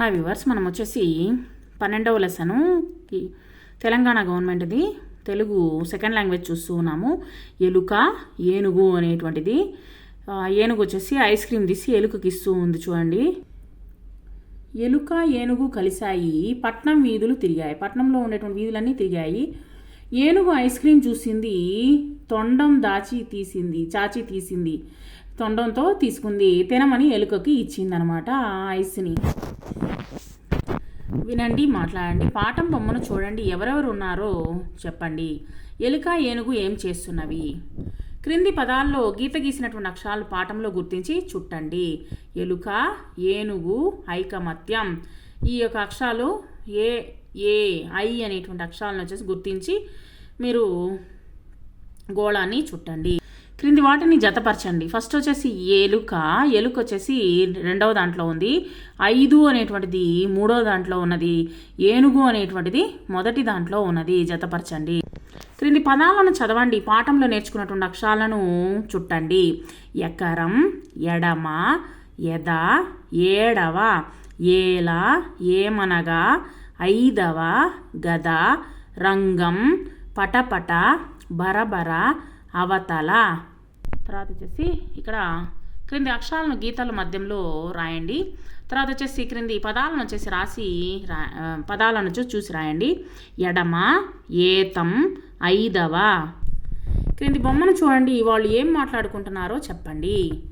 Hi viewers మనం వచ్చేసి పన్నెండవ లెసను తెలంగాణ గవర్నమెంట్ది తెలుగు సెకండ్ లాంగ్వేజ్ చూస్తూ ఉన్నాము. ఎలుక ఏనుగు అనేటువంటిది. ఏనుగు వచ్చేసి ఐస్ క్రీమ్ తీసి ఎలుకకి ఇస్తూ ఉంది చూడండి. ఎలుక ఏనుగు కలిశాయి. పట్నం వీధులు తిరిగాయి. పట్నంలో ఉండేటువంటి వీధులన్నీ తిరిగాయి. ఏనుగు ఐస్ క్రీమ్ చూసింది తొండం దాచి తీసింది చాచి తీసింది తొండంతో తీసుకుంది తినమని ఎలుకకి ఇచ్చిందనమాట ఆ ఐస్ని. వినండి మాట్లాడండి. పాఠం బొమ్మను చూడండి ఎవరెవరు ఉన్నారో చెప్పండి. ఎలుక ఏనుగు ఏం చేస్తున్నవి? క్రింది పదాల్లో గీత గీసినటువంటి అక్షరాలు పాఠంలో గుర్తించి చుట్టండి. ఎలుక ఏనుగు ఐకమత్యం ఈ యొక్క అక్షరాలు ఏ ఏ ఐ అనేటువంటి అక్షరాలను వచ్చేసి గుర్తించి మీరు గోళాన్ని చుట్టండి. క్రింది వాటిని జతపరచండి. ఫస్ట్ వచ్చేసి ఎలుక ఎలుక వచ్చేసి రెండవ దాంట్లో ఉంది. ఐదు అనేటువంటిది మూడవ దాంట్లో ఉన్నది. ఏనుగు అనేటువంటిది మొదటి దాంట్లో ఉన్నది. జతపరచండి. క్రింది పదాలను చదవండి. పాఠంలో నేర్చుకున్నటువంటి అక్షరాలను చుట్టండి. ఎకరం ఎడమ ఎద ఏడవ ఏలా ఏమనగా ఐదవ గద రంగం పటపట బరబర అవతల. తర్వాత వచ్చేసి ఇక్కడ క్రింది అక్షరాలను గీతాల మధ్యంలో రాయండి. తర్వాత వచ్చేసి క్రింది పదాలను వచ్చేసి రాసి రా పదాలను చూ చూసి రాయండి. ఎడమ ఏతం ఐదవ. క్రింది బొమ్మను చూడండి వాళ్ళు ఏం మాట్లాడుకుంటున్నారో చెప్పండి.